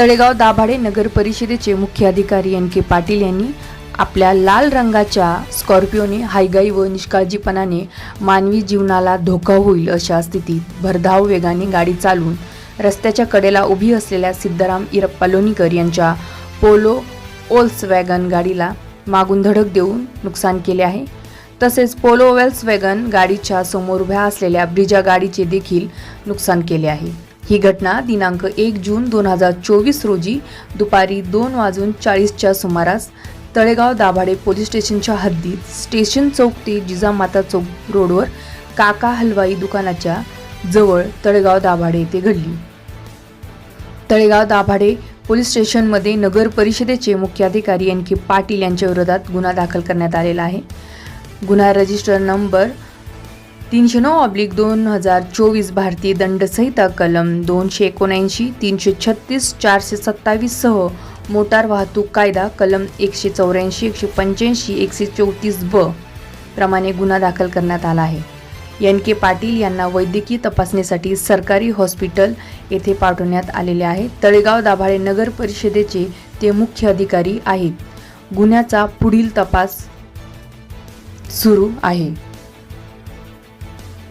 तळेगाव दाभाडे नगर परिषदेचे मुख्य अधिकारी एन के पाटील यांनी आपल्या लाल रंगाच्या स्कॉर्पिओने हायगाई व निष्काळजीपणाने मानवी जीवनाला धोका होईल अशा स्थितीत भरधाव वेगाने गाडी चालवून रस्त्याच्या कडेला उभी असलेल्या सिद्धराम इरप्पा लोणीकर यांच्या पोलो ओल्स वॅगन गाडीला मागून धडक देऊन नुकसान केले आहे. तसेच पोलो वेल्स वॅगन गाडीच्या समोर उभ्या असलेल्या ब्रिजा गाडीचे देखील नुकसान केले आहे. ही घटना दिनांक एक जून दोन हजार चोवीस रोजी दुपारी दोन वाजून चाळीसच्या सुमारास तळेगाव दाभाडे पोलीस स्टेशनच्या हद्दीत स्टेशन चौक ते जिजामाता चौक रोडवर काका हलवाई दुकानाच्या जवळ तळेगाव दाभाडे येथे घडली. तळेगाव दाभाडे पोलीस स्टेशनमध्ये नगर परिषदेचे मुख्याधिकारी एन के पाटील यांच्या विरोधात गुन्हा दाखल करण्यात आलेला आहे. गुन्हा रजिस्टर नंबर तीनशे नऊ ऑब्लिक दोन हजार चोवीस भारतीय दंडसंहिता कलम दोनशे एकोणऐंशी तीनशे छत्तीस चारशे सत्तावीससह मोटार वाहतूक कायदा कलम एकशे चौऱ्याऐंशी एकशे पंच्याऐंशी एकशे चौतीस ब प्रमाणे गुन्हा दाखल करण्यात आला आहे. एन के पाटील यांना वैद्यकीय तपासणीसाठी सरकारी हॉस्पिटल येथे पाठवण्यात आलेले आहे. तळेगाव दाभाळे नगर परिषदेचे ते मुख्य अधिकारी आहेत. गुन्ह्याचा पुढील तपास सुरू आहे.